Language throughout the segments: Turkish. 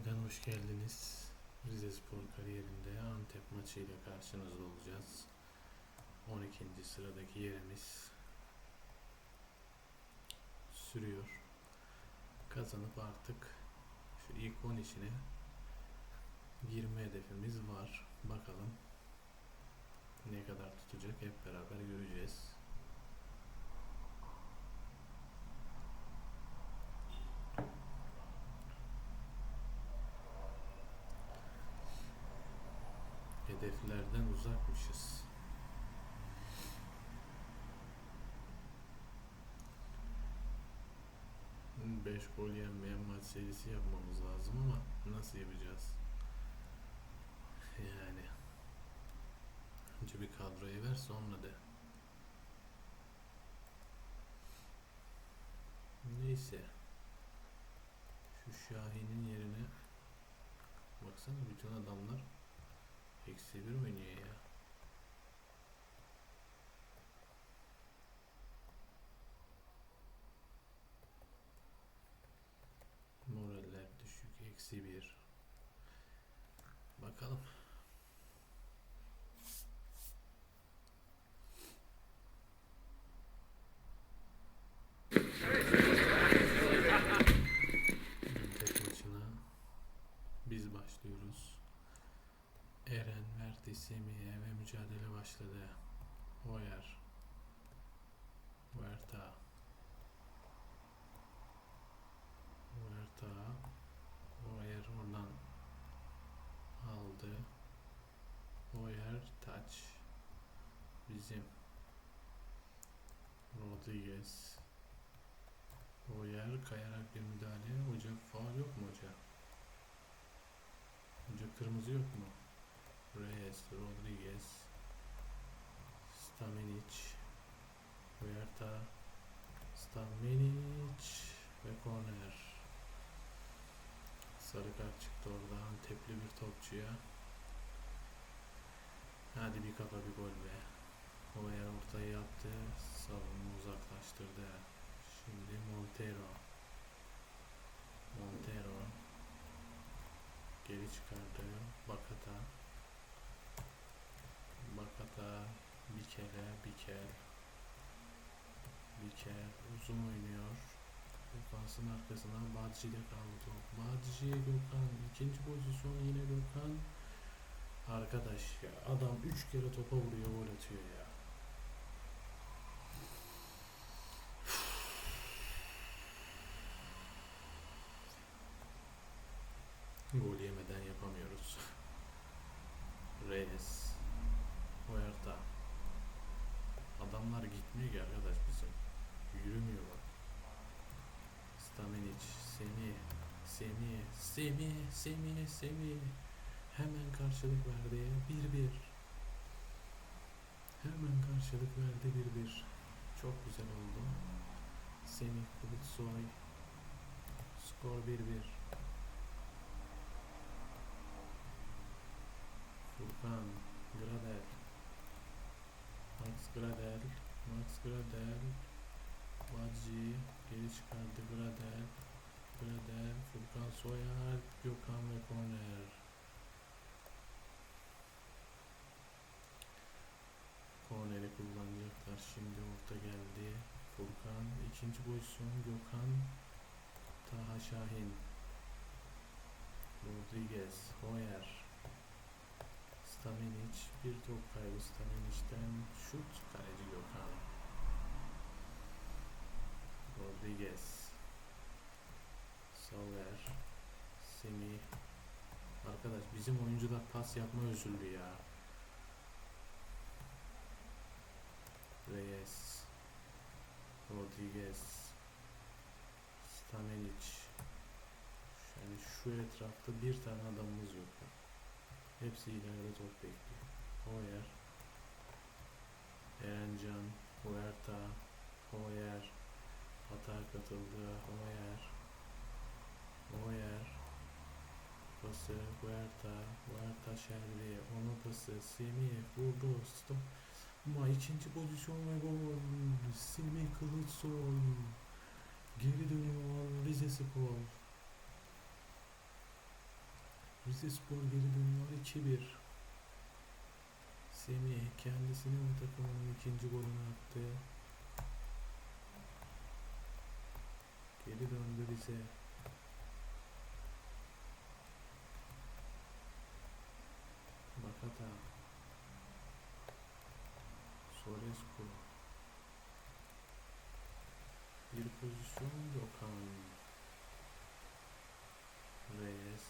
Yeniden hoş geldiniz. Rize Spor kariyerinde Antep maçıyla karşınızda olacağız. 12. sıradaki yerimiz sürüyor. Kazanıp artık şu ilk 10 içine girme hedefimiz var. Bakalım ne kadar tutacak hep beraber göreceğiz. Hedeflerden uzakmışız. Beş gol yenmeyen maç serisi yapmamız lazım ama nasıl yapacağız? Yani önce bir kadroyu ver sonra de. Neyse. Şu Şahin'in yerine baksana bütün adamlar Eksi bir oynuyor ya. Moraller düşük. Eksi bir. Bakalım. Tek maçına biz başlıyoruz. Eren, Merti, Semih'e ve mücadele başladı. Oyer. Huerta. Huerta. Oyer oradan aldı. Oyer taç. Bizim. Rodriguez. Oyer kayarak bir müdahale. Hoca faul yok mu hoca? Hoca kırmızı yok mu? Reyes, Rodriguez, Stamenic, Huerta, Stamenic ve korner. Sarı kart çıktı oradan. Tepli bir topçuya. Hadi bir kafa bir gol be. Hoyer ortaya yaptı. Savunma uzaklaştırdı. Şimdi Montero. Montero. Geri çıkardı. Bakata. Bakata bir kere bir kere bir kere uzun oynuyor. Defansın arkasından Badji'de kaldı top. Badji Gökhan ikinci pozisyon yine Gökhan. Arkadaş ya adam üç kere topa vuruyor gol atıyor ya. Gol yemeden yapamıyoruz. Reyes. Huerta. Adamlar gitmiyor ki arkadaş bizim. Yürümüyor bak. Stamenic, Semih, Semih, Semih, Semih, Semih. Hemen karşılık verdi. 1-1. Hemen karşılık verdi 1-1. Çok güzel oldu. Semih Kılıçsoy. Skor 1-1. Furkan, Gradel. Max Gradel, Max Gradel, Vadji, geri çıkardı Gradel, Gradel, Furkan Soyer, Gökhan ve Korner. Korner'i kullanacaklar. Şimdi orta geldi. Furkan, ikinci pozisyon Gökhan, Taha Şahin, Rodriguez, Hoyer, Stamenic bir top kaybı Stamenic'ten şut kaleci Gökhan. Rodriguez. Sauer. Semih. Arkadaş bizim oyuncular pas yapma özürlü ya. Reyes. Rodriguez. Stamenic. Yani şu etrafta bir tane adamımız yok. Hepsi ileride top bekliyor. Hoyer. Erencan. Huerta. Hoyer. Hata katıldı. Hoyer. Hoyer. Pası Huerta. Huerta Şerli. Onun pası. Semih vurdu. Stop. Ama ikinci pozisyon ve gol. Semih Kılıçsoy. Geri dönüyor Rize Spor. Rize Spor geri dönüyor 2-1. Semih kendisine ve takımının ikinci golünü attı. Geri döndü Rize. Bakata. Sorescu. Bir pozisyon Gökhan. Reyes.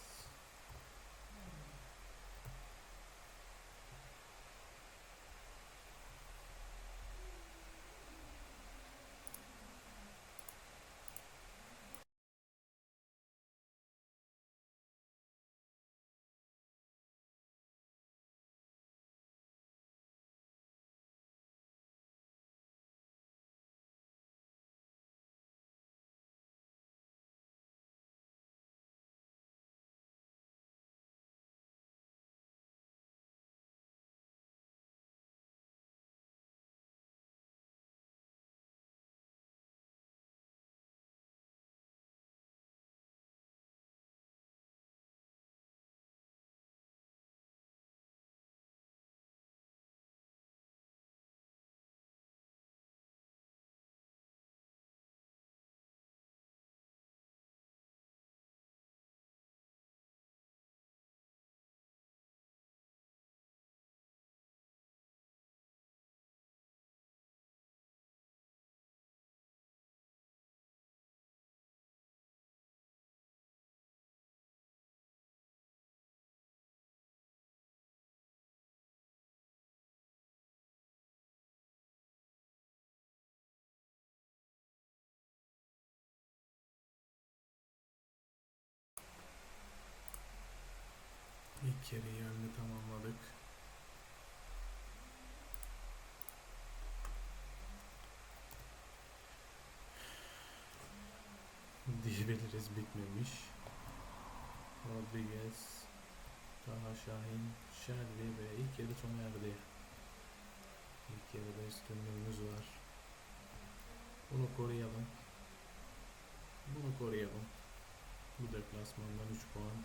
İlk yarıyı önde tamamladık. Diyebiliriz bitmemiş. Rodriguez, Taha Şahin, Shelby ve ilk yarı sona erdi. İlk yarıda üstünlüğümüz var. Bunu koruyalım. Bunu koruyalım. Bu deplasmandan 3 puan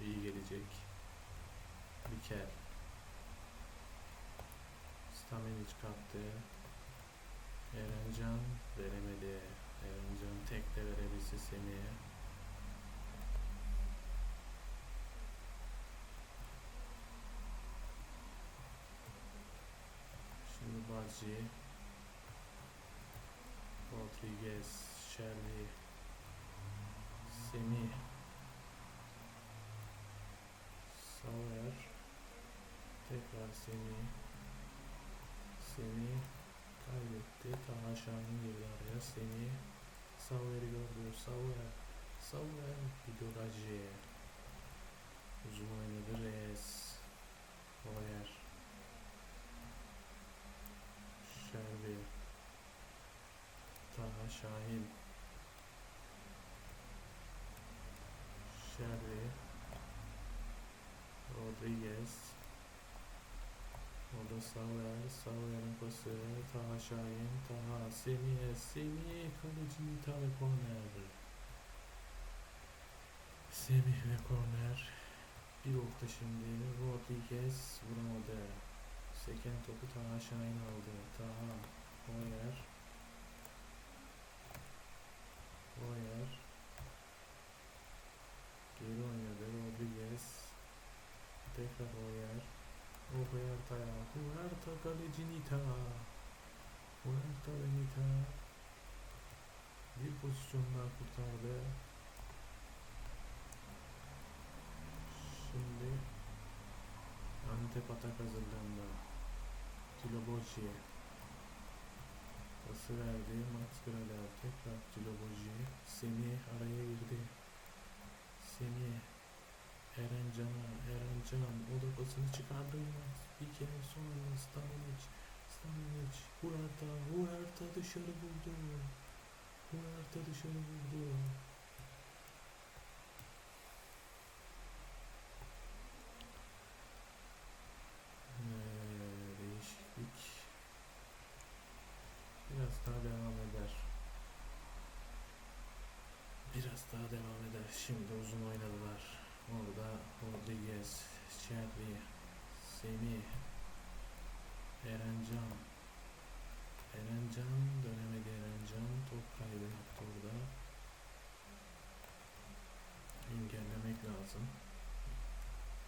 iyi gelecek. Biker. Stamenic kaptı. Erencan veremedi. Erencan tek de verebilse Semih'e. Şimdi Bazzi. Rodriguez, Shelby, Semih, Sauer, Semih, Semih kaybetti. Taha Şahin girdi araya. Semih, Sauer'i gördü. Sauer, Sauer, Hidoracı. Uzun oynadı Reyes. Oyer. Shelby. Taha Şahin. Shelby. Rodriguez. O da Sauer. Sauer'in pası. Taha Şahin. Taha. Semih. Semih. Kaleci Nitay korner. Semih ve korner. Bir orta şimdi. Rodriguez vuramadı. Seken topu Taha Şahin aldı. Taha. Hoyer. Geri oynadı. Rodriguez. Tekrar Hoyer. O Huerta'ya. Huerta kaleci Nita. Huerta ve Nita. Bir pozisyon daha kurtardı. Şimdi Antep atak hazırlandı. Tiloboji. Pası verdi. Max Grader. Tekrar Tiloboji. Semih araya girdi. Semih. Erencan'a. Erencan. O da pasını çıkardı. Bir kere sonra Stamenic. Stamenic. Huerta. Huerta dışarı vurdu. Huerta dışarı vurdu. Ee, değişiklik biraz daha devam eder. Biraz daha devam eder. Şimdi uzun oynadılar. Orada Rodriguez, Cherry, Semih, Erencan. Erencan dönemedi Erencan. Top kaybı yaptı orada. Engellemek lazım.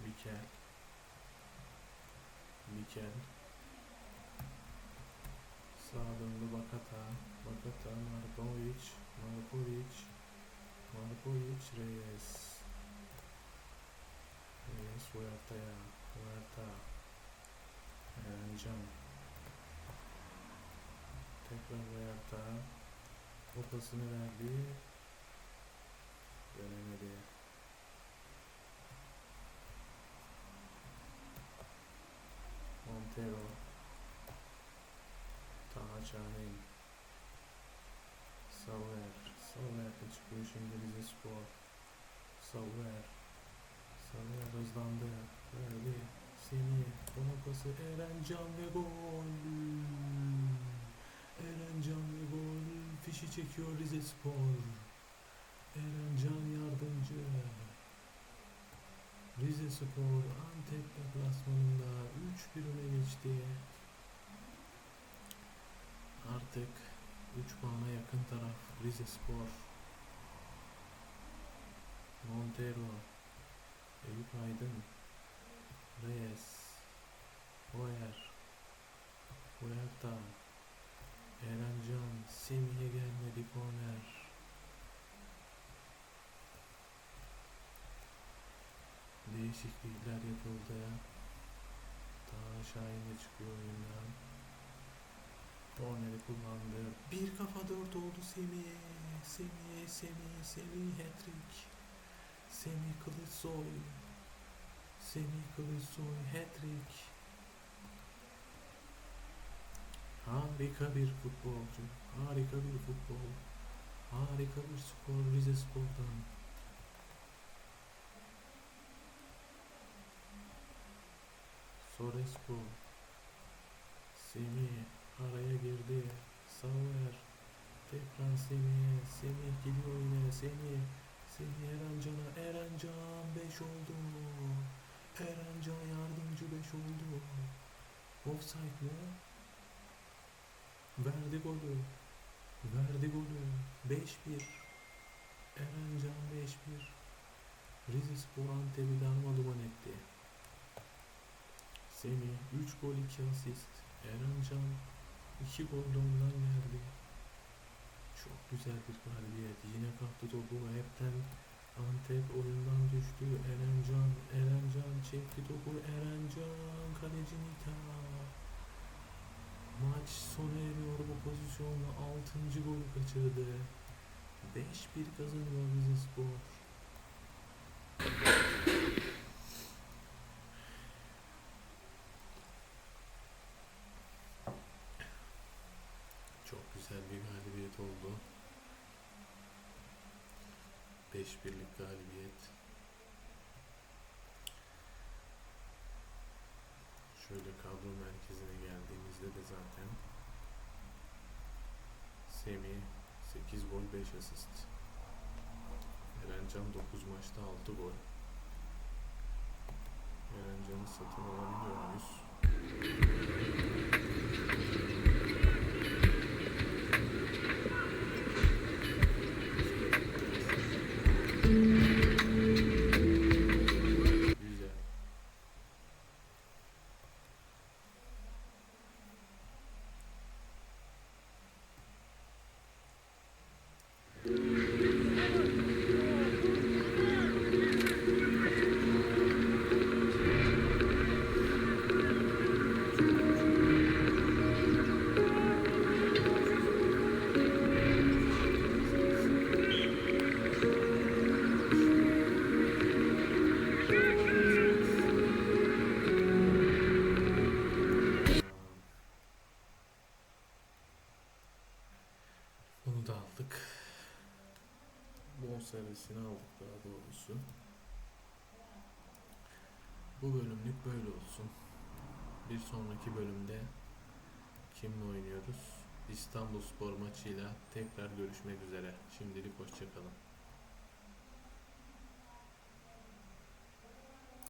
Mikel. Mikel. Sağa döndü Bakata. Bakata, Markovic, Markovic, Markovic, Reyes. Reyes Huerta'ya, Huerta. Erencan. Tekrar Huerta. O pasını verdi. Dönemedi. Montero. Taha Şahin. Sauer. Sauer de çıkıyor şimdi Rize Spor. Sauer. Sauer hızlandı. Verdi. Semih. Ona pası Erencan ve gol. Erencan ve gol. Fişi çekiyor Rize Spor. Erencan yardımcı. Rize Spor Antep deplasmanında 3-1 öne geçti. Artık 3 puana yakın taraf Rize Spor. Montero, Eyüp Aydın, Reyes, Hoyer, Huerta, Erencan, Semih'e gelmedi korner. Değişiklikler yapıldı. Daha de çıkıyor oyundan. Korneri kullandı. Bir kafa dört oldu Semih. Semih, Semih, Semih hat-trick. Semih Kılıçsoy. Semih Kılıçsoy hat-trick. Harika bir futbolcu. Harika bir futbol. Harika bir skor Rize Spor'dan. Sorescu. Semih araya girdi. Sauer. Tekrar Semih. Semih gidiyor yine. Semih. Semih Erencan'a. Erencan 5 oldu. Erencan yardımcı 5 oldu. Offside mı? Verdi golü. Verdi golü. 5-1. Erencan 5-1. Rize Spor Antep'i darmadağın etti. Semih 3 gol 2 asist. Erencan 2 gol de ondan geldi. Çok güzel bir galibiyet. Yine kaptı topu. Hepten Antep oyundan düştü. Erencan, Erencan çekti topu. Erencan kaleci Nita. Maç sona eriyor bu pozisyonla 6. golü kaçırdı. 5-1 kazanıyor Rize Spor. Çok güzel bir galibiyet oldu. 5-1'lik galibiyet. Şöyle kadro merkezine geldiğimizde de zaten Semih 8 gol 5 asist. Erencan 9 maçta 6 gol. Erencan'ı satın alabiliyor muyuz? Bon servisini aldık daha doğrusu. Bu bölümlük böyle olsun. Bir sonraki bölümde kimle oynuyoruz? İstanbul Spor maçıyla tekrar görüşmek üzere. Şimdilik hoşçakalın.